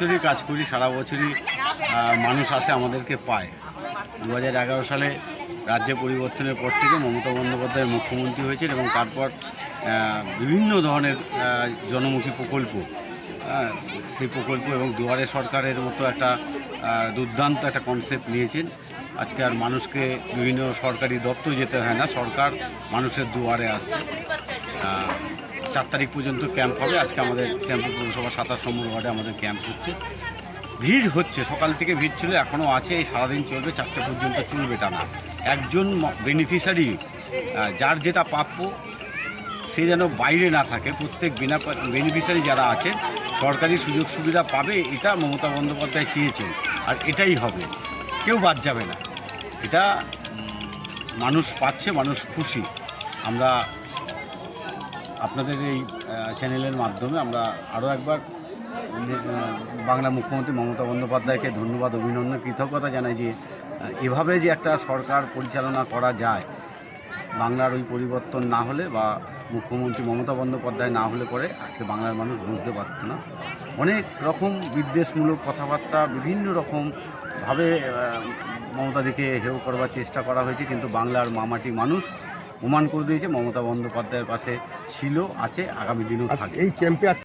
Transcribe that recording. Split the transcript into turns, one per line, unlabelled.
বছরই কাজ করি, সারা বছরই মানুষ আসে আমাদেরকে পায়। দু হাজার এগারো সালে রাজ্য পরিবর্তনের পর থেকে মমতা বন্দ্যোপাধ্যায় মুখ্যমন্ত্রী হয়েছেন এবং তারপর বিভিন্ন ধরনের জনমুখী প্রকল্প সেই প্রকল্প এবং দুয়ারে সরকারের মতো একটা দুর্দান্ত একটা কনসেপ্ট নিয়েছেন। আজকে আর মানুষকে বিভিন্ন সরকারি দপ্তর যেতে হয় না, সরকার মানুষের দুয়ারে আসছে। চার তারিখ পর্যন্ত ক্যাম্প হবে। আজকে আমাদের শ্যামপুর পৌরসভা সাতাশ নম্বর ওয়ার্ডে আমাদের ক্যাম্প হচ্ছে। ভিড় হচ্ছে, সকাল থেকে ভিড় ছিল এখনও আছে, এই সারাদিন চলবে, চারটে পর্যন্ত চলবে টানা। একজন বেনিফিশিয়ারি যার যেটা প্রাপ্য, সে যেন বাইরে না থাকে। প্রত্যেক বিনা বেনিফিশিয়ারি যারা আছে, সরকারি সুযোগ সুবিধা পাবে, এটা মমতা বন্দ্যোপাধ্যায় চেয়েছেন। আর এটাই হবে। কেউ বাদ যাবে না। এটা মানুষ পাচ্ছে, মানুষ খুশি। আমরা আপনাদের এই চ্যানেলের মাধ্যমে আমরা আরও একবার বাংলা মুখ্যমন্ত্রী মমতা বন্দ্যোপাধ্যায়কে ধন্যবাদ অভিনন্দন কৃতজ্ঞতা জানাই যে এভাবে যে একটা সরকার পরিচালনা করা যায় বাংলার ওই পরিবর্তন না হলে বা মুখ্যমন্ত্রী মমতা বন্দ্যোপাধ্যায় না হলে পরে আজকে বাংলার মানুষ বুঝতে পারত না। অনেক রকম বিদ্বেষমূলক কথাবার্তা বিভিন্ন রকম ভাবে আহ, মমতাদিকে হেউ করবার চেষ্টা করা হয়েছে কিন্তু বাংলার মামাটি মানুষ প্রমাণ করে দিয়েছে মমতা বন্দ্যোপাধ্যায়ের পাশে ছিল আছে আগামী দিনেও থাকে
এই ক্যাম্পে